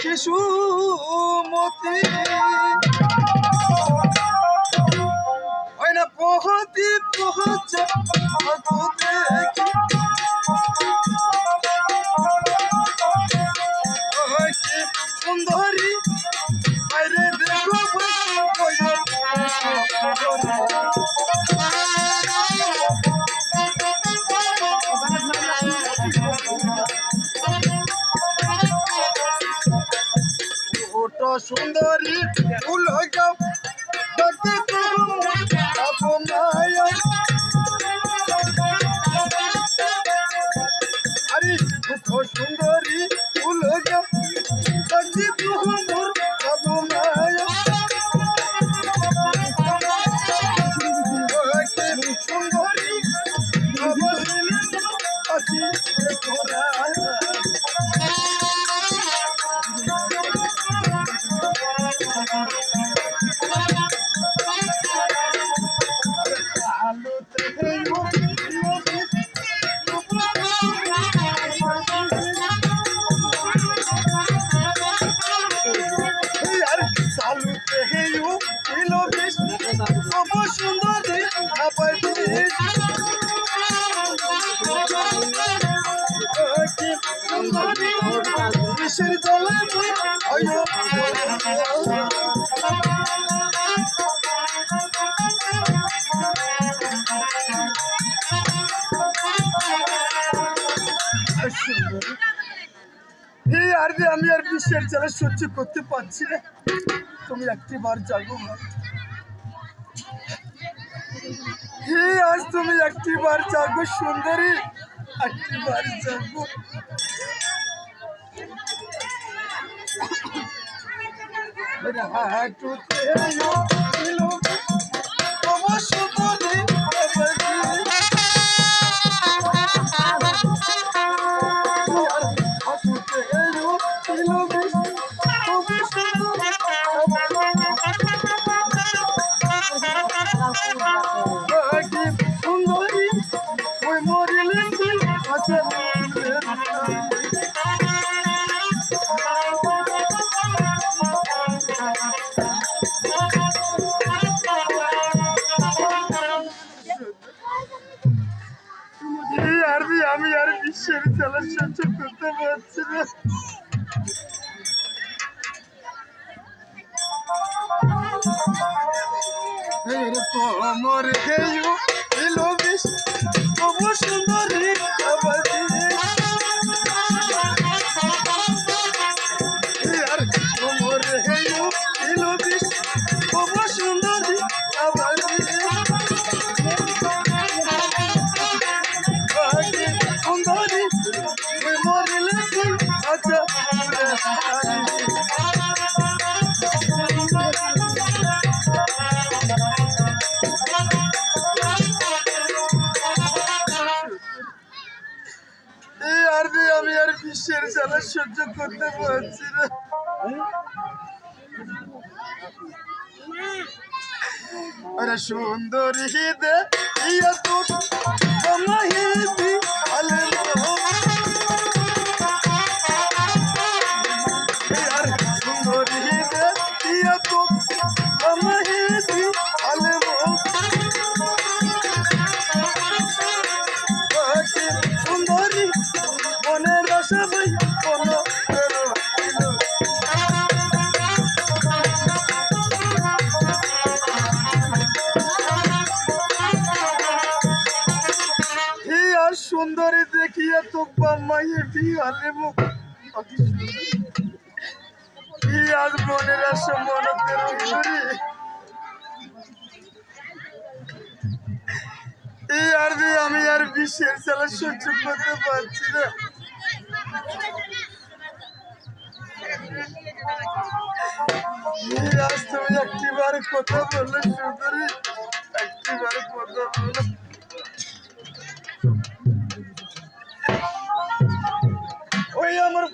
শিশুমতি ওই না পহতি পহচে দেখি সুন্দরী ফুল এই আর আমি আর বিশ্বের জ্বালা সহ্য করতে পারছি না। তুমি একটি বার জাগো হে, আজ তুমি একটি বার জাগো সুন্দরী একটি বার জাগো। হাঁটুতে এই আর দি আমি আর বিশ্বের জ্বালা সহ্য করতে পারছি না। কোমর হেয়ু এলো বিষ তবু সুন্দরী আর বিশ্বের জ্বালা সহ্য করতে পারছি না। আরে সুন্দরী দে সুন্দরী দেখিয়া তো বাম্মাইয়ে বিহালে মুখ। আজ মনের আসে মনতে রঙিরি এই আর যে আমি আর বিশ্বের চালা সহ্য করতে পারছি না। আজ তুমি একটিবার কথা বললে সুন্দরী, একটিবার কথা বলো।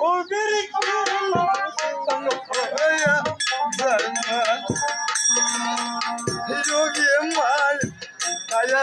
ওই আমার ভোগের যোগী মায় আয়া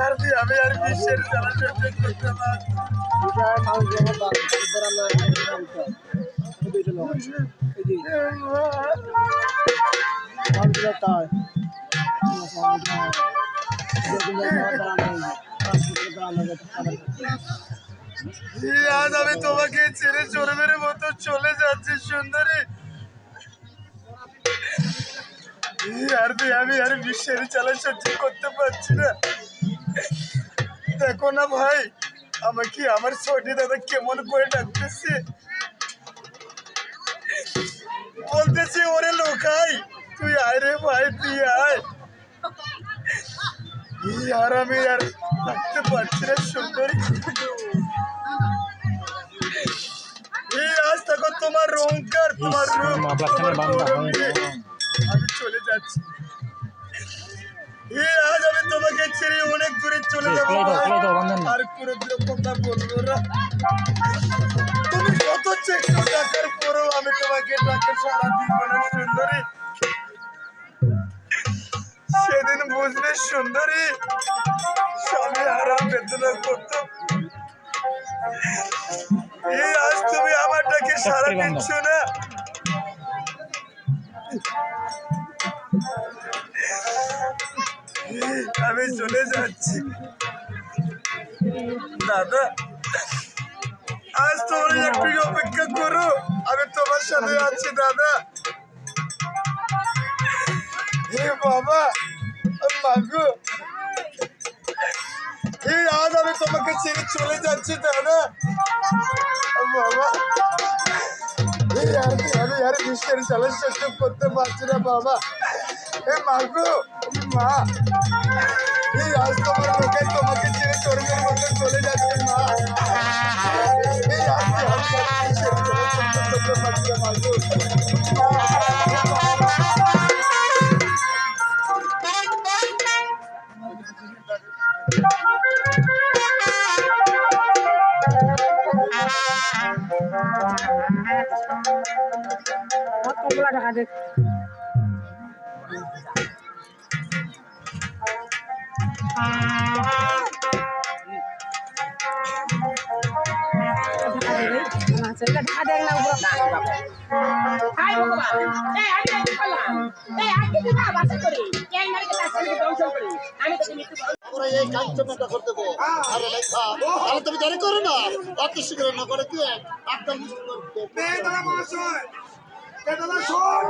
আর আজ আমি তোমাকে ছেড়ে চরমের মতো চলে যাচ্ছি, সুন্দরী। আর আমি আর বিশ্বের চালা সহ্য করতে পারছি না। দেখো না ভাই আমাকে আমার ছোটি দাদা কেমন করে ডাকতেছে? বলতেছি ওরে লোকাই তুই আয় রে ভাই তুই আয়। আর আমি আর থাকতে পারছি না সুন্দরী। আজ দেখো তোমার রংকার তোমার রূপ আমি চলে যাচ্ছি। আজ আমি তোমাকে ছেড়ে অনেক দূরে চলে যাব। আর কোনো দিন কথা বলব না। তুমি কত চেষ্টা ডাকার পরেও আমি তোমাকে ডাকে সারা দিব সুন্দরী। সেদিন বুঝলে সুন্দরী স্বামী হারা বেদনা করত। এই আজ তুমি আমার ডাকে সারা দিচ্ছ না। আমি চলে যাচ্ছি। দাদা, আজ তোমরা একটু অপেক্ষা করো, আমি তোমার সাথে আছি, দাদা। হে বাবা মাগো হে, আজ আমি তোমাকে ছেড়ে চলে যাচ্ছি, দাদা। বাবা এই আর আমি চালের সহ্য করতে পারছি না, বাবা। এ মাগো মা। এই আজ তোমার লোকে তোমাকে ছেড়ে স্বর্গের মধ্যে চলে যাচ্ছে, মা। এই আজ আমি করতে পারছি না, মাগো। টাকা দেখ না হাই ভগবান এই আমি কি করলাম? এই আজকে কি না বাসা করি। এই নারীকে তার সামনে দংশন করি। আমি তো মৃত্যু আমরা এই কাঞ্চনটা করতে দেবো। আরে লেখা তাহলে তুমি জানি করো না। অত শীঘ্র না করে কি একদম মহাশয় শোন।